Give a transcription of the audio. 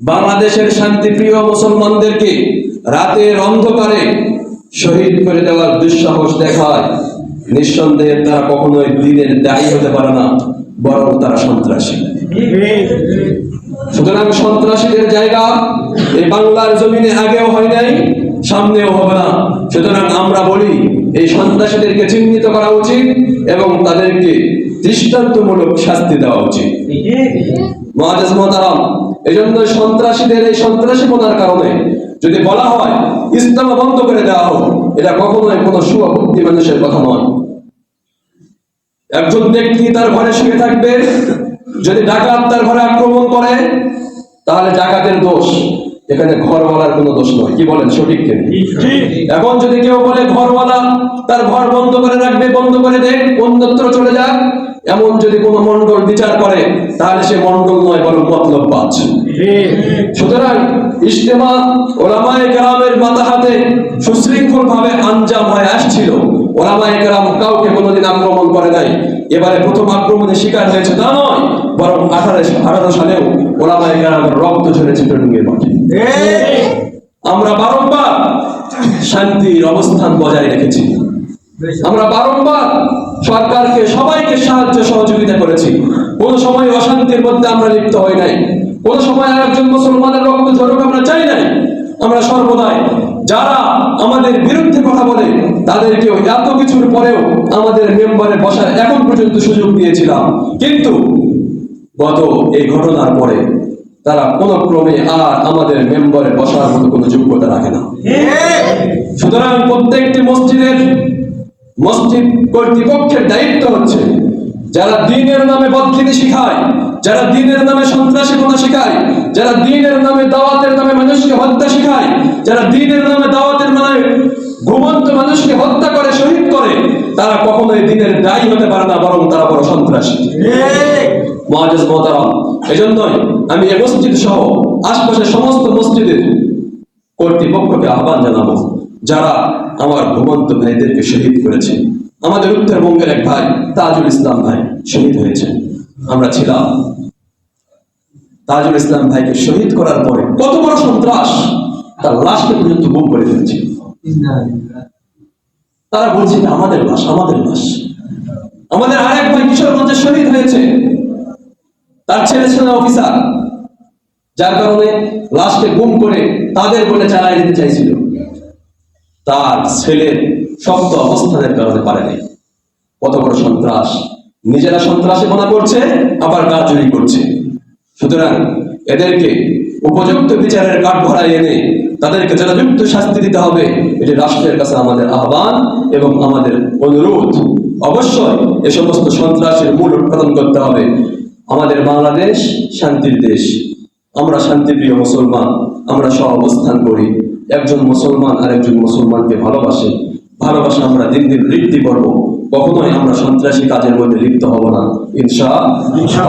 বাংলাদেশের শান্তিপ্রিয় মুসলমানদেরকে রাতের অন্ধকারে শহীদ করে দেওয়ার দুঃসাহস দেখায়। নিঃসন্দেহে তারা কখনোই দিনের দায়ী হতে পারে না, বরং তারা সন্ত্রাসী। সুতরাং সন্ত্রাসীদের জায়গা এই বাংলার জমিনে আগেও হয় নাই, সামনেও হবে না। সুতরাং আমরা বলি, এই সন্ত্রাসীদেরকে চিহ্নিত করা উচিত এবং তাদেরকে দৃষ্টান্তমূলক শাস্তি দেওয়া উচিত। মহাজাজ মহতারাম এই জন্য সন্ত্রাসীদের এই সন্ত্রাসী বোনার কারণে যদি বলা হয়, ইসলাম বন্ধ করে দেওয়া হোক, এটা কখনোই কোনো শুভবুদ্ধি মানুষের কথা নয়। একজন ব্যক্তি তার ঘরে শুয়ে থাকবে, যদি ডাকাত তার ঘরে আক্রমণ করে, তাহলে ডাকাতের দোষ। এখানে ঘরওয়ালার কোনো দোষ নয়। কি বলেন? সঠিক এখন যদি কেউ বলে ঘরওয়ালা তার ঘর বন্ধ করে রাখবে বন্ধ করে দেখ অন্যত্র চলে যাক। এমন যদি কোনো মন্ডল বিচার করে তাহলে সে মন্ডল নয় বরং মতলব পাচ সুতরাং ইজতেমা ওলামায়ে কেরামের মাতাহাতে সুশৃঙ্খল ভাবে আঞ্জাম হয়ে আসছিল। ওলামায়ে কেরাম কাউকে কোনোদিন আক্রমণ করে নাই। এবারে প্রথম আক্রমণে শিকার হয়েছে তা নয় বরং আঠারোশো আঠারো সালেও ওলামায়ে কেরামের রক্ত ঝরেছে ট্রেনিংয়ের মাঠে। আমরা বারংবার শান্তির অবস্থান বজায় রেখেছি। আমরা বারংবার সরকারকে, সবাইকে সাহায্য সহযোগিতা করেছি। কোন সময় অশান্তির মধ্যে আমরা লিপ্ত হই নাই। কোন সময় আর একজন মুসলমানের রক্ত ঝরুক আমরা চাই নাই। আমরা সর্বদাই, যারা আমাদের বিরুদ্ধে কথা বলে, তাদেরকেও এত কিছুর পরেও আমাদের মেম্বারে বসার এখন পর্যন্ত সুযোগ দিয়েছিলাম। কিন্তু গত এই ঘটনার পরে তারা কোন ক্রমে আর আমাদের মেম্বারে বসার মতো কোনো যোগ্যতা রাখে না। সুতরাং প্রত্যেকটি মসজিদের, মসজিদ কর্তৃপক্ষের দায়িত্ব হচ্ছে যারা দিনের নামে বদলিনি শিখায়, যারা দিনের নামে সন্ত্রাসীপনা শিখায়, যারা দিনের নামে দাওয়াতের নামে মানুষকে হত্যা শিখায়, যারা দিনের নামে দাওয়াতের নামে ঘুমন্ত মানুষকে হত্যা করে, শহীদ করে তারা কখনোই দিনের দায়ী হতে পারে না বরং তারা বড় সন্ত্রাসী। মহাজাজ মহতারাম এজন্যই আমি এই মসজিদ সহ আশপাশের সমস্ত মসজিদের কর্তৃপক্ষকে আহ্বান জানাব যারা আমার ঘুমন্ত ভাইদেরকে শহীদ করেছে। আমাদের উত্তরবঙ্গের এক ভাই তাজুল ইসলাম ভাই শহীদ হয়েছে। আমরা ছিলাম তাজুল ইসলাম ভাইকে শহীদ করার পরে কত বড় সন্ত্রাস তার লাশকে পর্যন্ত গুম করে ফেলেছে। তারা বলছে আমাদের লাশ আমাদের লাশ আমাদের আরেক ভাই কিশোরগঞ্জে শহীদ হয়েছে। তার ছেলে ছিল অফিসার, যার কারণে লাশকে গুম করে তাদের বলে চালাই দিতে চাইছিল। তার ছেলের শক্ত অবস্থানের কারণে পারেনি। কত বড় সন্ত্রাস। নিজেরা সন্ত্রাসে মনে করছে, আবার কাজুরি করছে। সুতরাং এদেরকে উপযুক্ত বিচারের কাঠ ভরায় এনে তাদেরকে যথাযুক্ত শাস্তি দিতে হবে, এটি রাষ্ট্রের কাছে আমাদের আহ্বান এবং আমাদের অনুরোধ। অবশ্যই এ সমস্ত সন্ত্রাসের মূল উৎপাদন করতে হবে। আমাদের বাংলাদেশ শান্তির দেশ। আমরা শান্তিপ্রিয় মুসলমান, আমরা সহ অবস্থান করি। একজন মুসলমান আর একজন মুসলমানকে ভালোবাসে। ভালোবাসা আমরা দিন দিন বৃদ্ধি করব। কখনোই আমরা সন্ত্রাসী কাজের মধ্যে লিপ্ত হব না। ইনশা